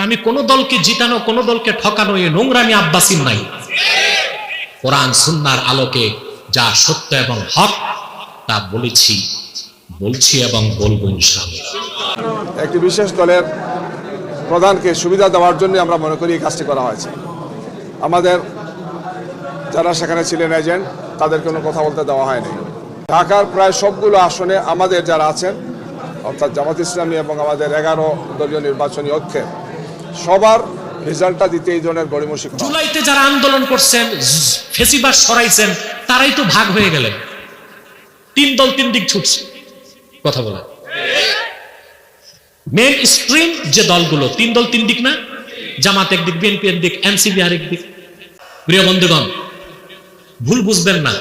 আমি কোন দলকে জিতানো, কোন দলকে ঠকানো এ নোংরামি আব্বাসিন নাই। কোরআন সুন্নার আলোকে যা সত্য এবং হক, তা বলেছি, বলছি এবং বলব একটি বিশেষ দলের প্রধানকে সুবিধা দেওয়ার জন্য আমরা মনে করি এই কাজটি করা হয়েছে। আমাদের যারা সেখানে ছিলেন এজেন্ট তাদের কোনো কথা বলতে দেওয়া হয়নি। ঢাকার প্রায় সবগুলো আসনে আমাদের যারা আছেন, অর্থাৎ জামাত ইসলামী এবং আমাদের এগারো দলীয় নির্বাচনী ঐক্যের সবার রেজাল্টটা দিতে এই ধরনের গড়িমসি জুলাইতে যারা আন্দোলন করছেন ফেসিবাস সরাইছেন, তারাই তো ভাগ হয়ে গেলেন তিন দল তিন দিক ছুটছে। কথা বলা। মেন স্ট্রিম যে দলগুলো, তিন দল তিন দিক না, জামাত একদিক বিএনপি একদিক এনসিবি আরেক দিক। প্রিয় বন্ধুগণ, ভুল বুঝবেন না।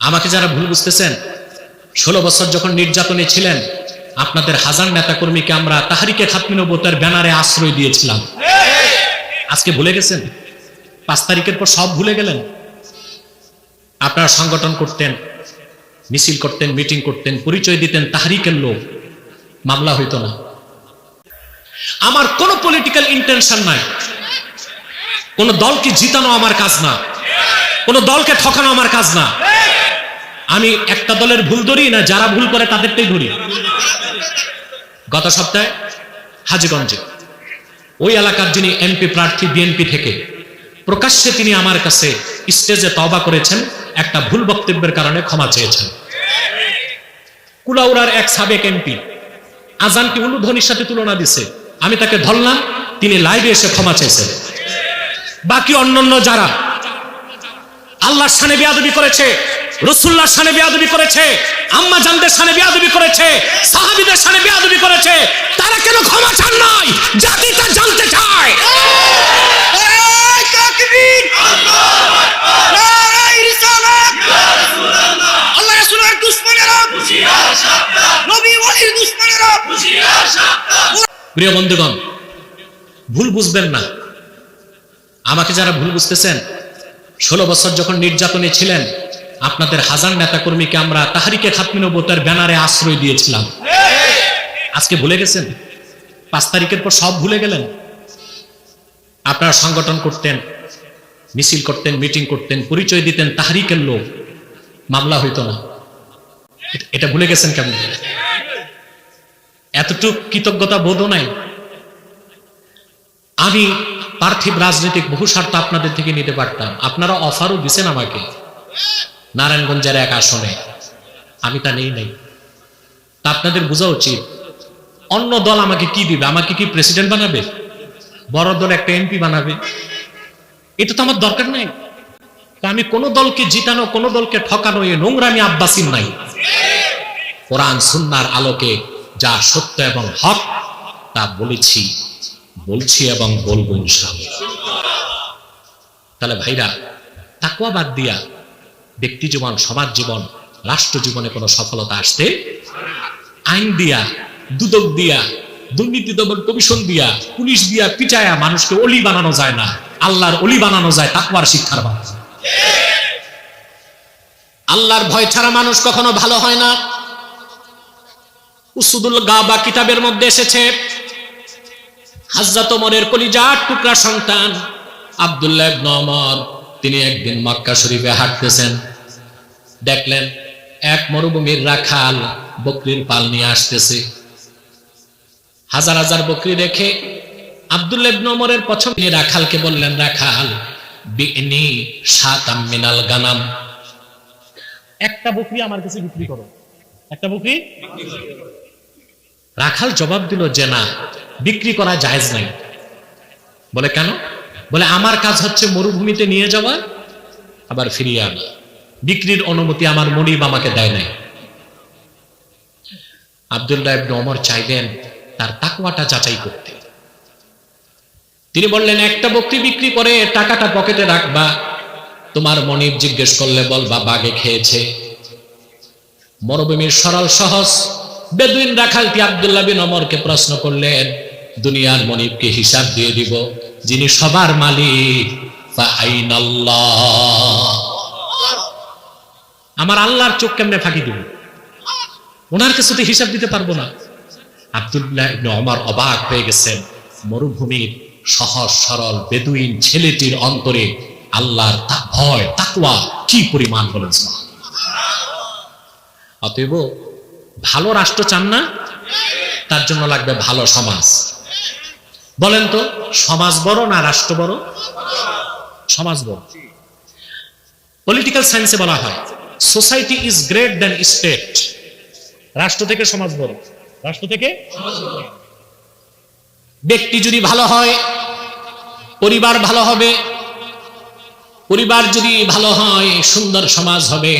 আমাকে যারা ভুল বুঝতেছেন, ষোলো বছর যখন নির্যাতনে ছিলেন আপনাদের হাজার নেতাকর্মীকে আমরা তাহারিকে খাতমিনবতার ব্যানারে আশ্রয় দিয়েছিলাম। আজকে ভুলে গেছেন? পাঁচ তারিখের পর সব ভুলে গেলেন? আপনারা সংগঠন করতেন, মিছিল করতেন, মিটিং করতেন, পরিচয় দিতেন তাহারিকের লোক। মামলা হইতো না। আমার কোনো পলিটিক্যাল ইন্টেনশন নাই। কোন দলকে জিতানো আমার কাজ না। কোন দলকে ঠকানো আমার কাজ না। আমি একটা দলের ভুল ধরি না, যারা ভুল করে তাদেরটাই ধরি। গত সপ্তাহে হাজিগঞ্জে। ওই এলাকার যিনি এমপি প্রার্থী, বিএনপি থেকে, প্রকাশ্যে তিনি আমার কাছে স্টেজে তবা করেছেন, একটা ভুল বক্তব্যের কারণে ক্ষমা চেয়েছেন। কুলাউড়ার এক সাবেক এমপি আজানকে উলুধ্বনির সাথে তুলনা দিছে। আমি তাকে ধরলাম, তিনি লাইভে এসে ক্ষমা চেয়েছেন বাকি অন্যান্য যারা আল্লাহর সানে করেছে রসুল্লাহর সানে বিয়াদবি করেছে আম্মা জানদের সানে বিয়াদবি করেছে সাহাবিদের সানে বিয়াদবি করেছে তারা কেন ক্ষমা চান নাই জাতি তা জানতে চায়। প্রিয় বন্ধুগণ ভুল বুঝবেন না। আমাকে যারা ভুল বুঝতেছেন ষোলো বছর যখন নির্যাতনে ছিলেন আপনাদের হাজার নেতাকর্মীকে আমরা তাহারিকে খাতমিনবতার ব্যানারে আশ্রয় দিয়েছিলাম। আজকে ভুলে গেছেন? পাঁচ তারিখের পর সব ভুলে গেলেন? আপনারা সংগঠন করতেন, মিছিল করতেন, মিটিং করতেন, পরিচয় দিতেন তাহারিকের লোক। মামলা হইতো না। এটা- ভুলে গেছেন কেমন? এতটুক কৃতজ্ঞতা বোধও নাই। আমি পার্থিব রাজনৈতিক বহু স্বার্থ আপনাদের থেকে নিতে পারতাম। আপনারা অফারও দিছেন আমাকে। নারায়ণগঞ্জের এক আসনে। আমি তা নেই নাই। তা আপনাদের বোঝা উচিত। অন্য দল আমাকে কি দিবে? আমাকে কি প্রেসিডেন্ট বানাবে? বড় দল একটা এমপি বানাবে? এটা তো আমার দরকার নাই। আমি কোন দলকে জিতানো, কোন দলকে ঠকানো, এ নোংরামি আব্বাসিন নাই। কোরআন সুন্নার আলোকে যা সত্য এবং হক, তা বলেছি, বলছি এবং বলব ইনশাআল্লাহ। তাহলে ভাইরা তাকুয়া বাদ দিয়া ব্যক্তি জীবন, সমাজ জীবন, রাষ্ট্র জীবনে কোনো সফলতা আসতে আইন দিয়া, দুদক দিয়া, দুর্নীতি দমন কমিশন দিয়া, পুলিশ দিয়া পিটায়া মানুষকে অলি বানানো যায় না। আল্লাহর অলি বানানো যায় তাকুয়ার শিক্ষার মাধ্যমে আল্লাহর ভয় ছাড়া মানুষ কখনো ভালো হয় না। উসুদুল গাবা কিতাবের মধ্যে এসেছে, হাজরত ওমরের কলিজার টুকরা সন্তান আব্দুল্লাহ ইবনে ওমর। তিনি একদিন মক্কা শরীফে হাঁটতেছেন। দেখলেন এক মরুভূমির রাখাল বকরির পাল নিয়ে আসতেছে। হাজার হাজার বকরি রেখে ওমরের পছন্দ রাখালকে বললেন, রাখাল বিনি সাতাম মিনাল গানাম। একটা বকরি আমার কাছে বিক্রি করো। একটা বকরি? রাখাল জবাব দিল যে, না, বিক্রি করা জায়েজ নাই। বলে, কেন? বলে, আমার কাজ হচ্ছে মরুভূমিতে নিয়ে যাওয়া, আবার ফিরিয়ে আনা। বিক্রির অনুমতি আমার মনিব আমাকে দেয় নাই। আবদুল্লাহ ইবনে ওমর চাইলেন তার তাকওয়াটা যাচাই করতে। তিনি বললেন, একটা বকরি বিক্রি করে টাকাটা পকেটে রাখবা। তোমার মনিব জিজ্ঞেস করলে বলবা বাগে খেয়েছে? মরুভূমির সরল সহজ বেদুইন রাখালটি আব্দুল্লাহ বিন অমরকে প্রশ্ন করলেন, দুনিয়ার মনিবকে হিসাব দিয়ে দিব। যিনি সবার মালিক। আমার আল্লাহর চোখ কেমনে ফাঁকি দিব? ওনার কাছে তো হিসাব দিতে পারব না। আব্দুল্লাহ ওমর অবাক হয়ে গেছেন। মরুভূমির সহজ, সরল, বেদুইন ছেলেটির অন্তরে আল্লাহর তা, ভয়, তাকওয়া কি পরিমাণ বলেন অতএব ভালো রাষ্ট্র চান না? তার জন্য লাগবে ভালো সমাজ। বলেন তো, সমাজ বড় না রাষ্ট্র বড়? সমাজ বড়। পলিটিক্যাল সায়েন্সে বলা হয় society is great then state রাষ্ট্র থেকে সমাজ বড়। রাষ্ট্র থেকে ব্যক্তি যদি ভালো হয়, পরিবার ভালো হবে, পরিবার যদি ভালো হয়, সুন্দর সমাজ হবে।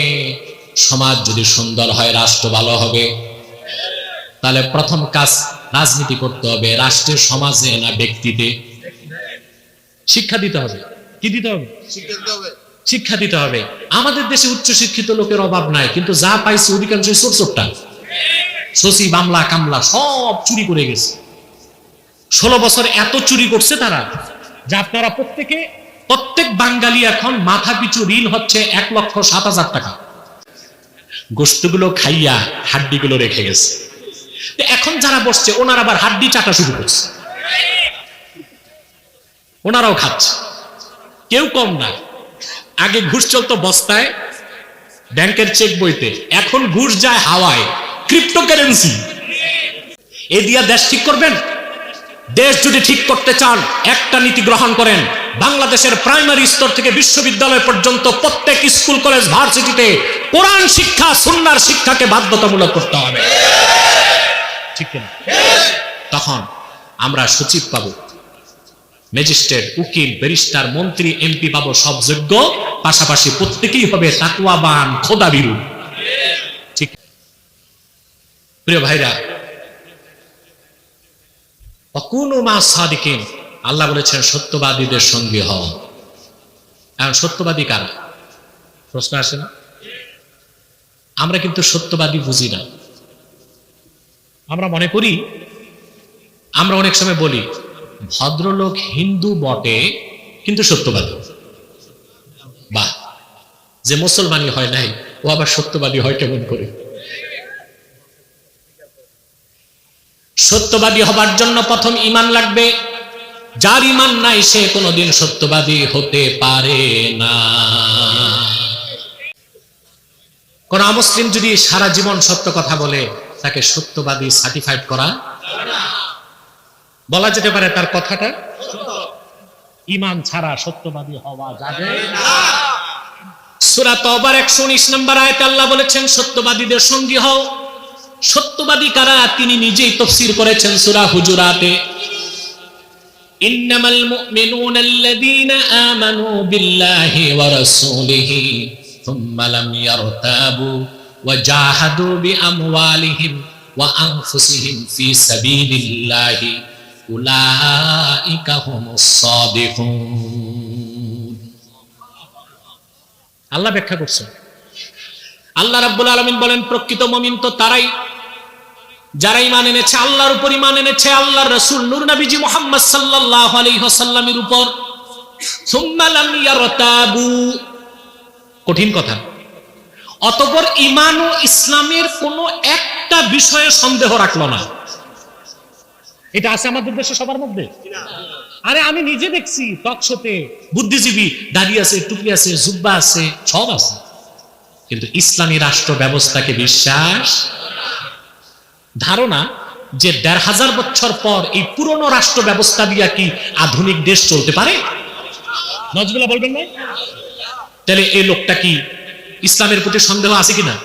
সমাজ যদি সুন্দর হয়, রাষ্ট্র ভালো হবে। তাহলে প্রথম কাজ রাজনীতি করতে হবে, রাষ্ট্রের সমাজে না ব্যক্তিতে। শিক্ষা দিতে হবে। কি দিতে হবে? শিক্ষা দিতে হবে। আমাদের দেশে উচ্চ শিক্ষিত লোকের অভাব নাই, কিন্তু যা পাইছে অধিকাংশই চোর চোরটা শশী, বামলা, কামলা, সব চুরি করে গেছে। ষোলো বছর এত চুরি করছে তারা, যে আপনারা প্রত্যেকে, প্রত্যেক বাঙালি এখন মাথা পিছু ঋণ হচ্ছে এক লক্ষ সাত হাজার টাকা। গোস্তগুলো খাইয়া হাড্ডিগুলো রেখে গেছে। এখন যারা বসছে, ওনারা আবার হাড্ডি চাটা শুরু করছে। ওনারাও খাচ্ছে। কেউ কম না। আগে ঘুষ চলতো বস্তায়, ব্যাংকের চেক বইতে। এখন ঘুষ যায় হাওয়ায়। ক্রিপ্টোকারেন্সি। এ দিয়া দেশ ঠিক করবেন? দেশ যদি ঠিক করতে চান, একটা নীতি গ্রহণ করেন। বাংলাদেশের প্রাইমারি স্তর থেকে বিশ্ববিদ্যালয় পর্যন্ত প্রত্যেক স্কুল, কলেজ, ভার্সিটিতে কোরআন শিক্ষা, সুন্নার শিক্ষাকে বাধ্যতামূলক করতে হবে। ঠিক কিনা? তখন আমরা সচিব পাবো। ম্যাজিস্ট্রেট, উকিল, ব্যারিস্টার, মন্ত্রী, এমপি পাবো, সব যোগ্য। পাশাপাশি প্রত্যেকেই হবে তাকুয়াবান খোদা বিরু ঠিক। প্রিয় ভাইরা, অকুনো মা সাদিকিন, আল্লাহ বলেছেন, সত্যবাদীদের সঙ্গে হও। এখন সত্যবাদী কারা? প্রশ্ন আসে না? আমরা কিন্তু সত্যবাদী বুঝি না। আমরা মনে করি, আমরা অনেক সময় বলি, ভদ্রলোক হিন্দু বটে, কিন্তু সত্যবাদী। বাহ, যে মুসলমানই হয় নাই, ও আবার সত্যবাদী হয় কেমন করে? সত্যবাদী হবার জন্য প্রথম ইমান লাগবে, যার ইমান নাই সে কোনোদিন সত্যবাদী হতে পারে না। কোন মুসলিম যদি সারা জীবন সত্য কথা বলে তাকে সত্যবাদী সার্টিফাইড করা। বলা যেতে পারে তার কথাটা ইমান ছাড়া সত্যবাদী হওয়া যাবে সুরা তবার একশো উনিশ নম্বর আয়তে আল্লাহ বলেছেন, সত্যবাদীদের সঙ্গী হও। সত্যবাদী কারা? তিনি নিজেই তফসির করেছেন সুরা হুজুরাতে। ইন্নামাল মুমিনুনা আল্লাযীনা আমানু বিল্লাহি ওয়া রাসূলিহি থুম্মা লাম জাহাদু বিআমওয়ালিহিম ওয়া আনফুসিহিম ফি সাবিলিল্লাহি উলাইকা হুমুস সাদিকুন আল্লাহ ব্যাখ্যা করছেন আল্লাহ রাব্বুল আলামিন বলেন, প্রকৃত মুমিন তো তারাই, যারা ইমান এনেছে, আল্লাহর উপর ইমান এনেছে, আল্লাহর রাসূল, নূর নবীজি মুহাম্মদ সাল্লাল্লাহু আলাইহি ওয়াসাল্লামের উপর। সুম্মা লাম ইয়ারতাবু। কঠিন কথা। অতঃপর ইমান ও ইসলামের কোনো একটা বিষয়ে সন্দেহ রাখল না। এটা আছে আমাদের দেশে সবার মধ্যে। আরে আমি নিজে দেখছি টকশোতে বুদ্ধিজীবী দাঁড়িয়ে আছে, টুপি আছে, জুব্বা আছে, সব আছে। কিন্তু ইসলামী রাষ্ট্র ব্যবস্থাকে বিশ্বাস, ধারণা যে দেড় হাজার বছর পর এই পুরনো রাষ্ট্র ব্যবস্থা দিয়া কি আধুনিক দেশ চলতে পারে? নজগুলা বলবেন না? তাহলে এই লোকটা কি ইসলামের প্রতি সন্দেহ আছে কিনা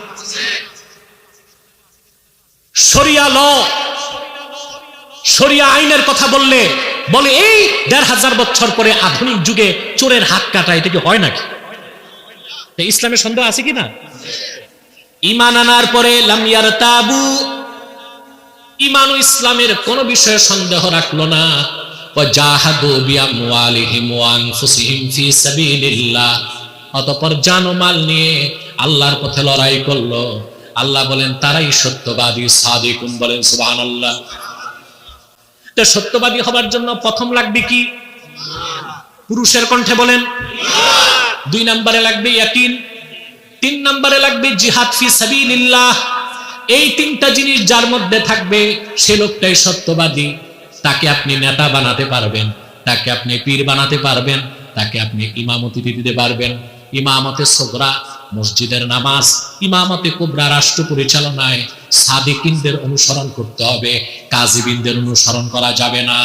শরিয়া ল শরিয়া আইনের কথা বললে বলে এই দেড় হাজার বছর পরে আধুনিক যুগে চোরের হাত কাটা এটা কি হয় নাকি তা ইসলামের সন্দেহ আছে কিনা ইমান আনার পরে লামিয়ার তাবু ইমান ও ইসলামের কোন বিষয়ে সন্দেহ রাখলো না وجاهدوا بأموالهم وأنفسهم في سبيل الله অতঃপর জান মাল নিয়ে আল্লাহর পথে লড়াই করল। আল্লাহ বলেন, তারাই সত্যবাদী, সাদিকুন বলেন, সুবহানাল্লাহ। তো সত্যবাদী হবার জন্য প্রথম লাগবে কি? পুরুষের কণ্ঠে বলেন, দুই নম্বরে লাগবে ইয়াকিন, তিন নম্বরে লাগবে জিহাদ ফি সাবিলিল্লাহ। এই তিনটা জিনিস যার মধ্যে থাকবে, সে লোকটাই সত্যবাদী। তাকে আপনি নেতা বানাতে পারবেন, তাকে আপনি পীর বানাতে পারবেন, তাকে আপনি ইমামতি দিতে পারবেন। ইমামতে সোগরা মসজিদের নামাজ, ইমামতে কোবরা রাষ্ট্র পরিচালনায় সাদিকিনদের অনুসরণ করতে হবে, কাজীবিনদের অনুসরণ করা যাবে না।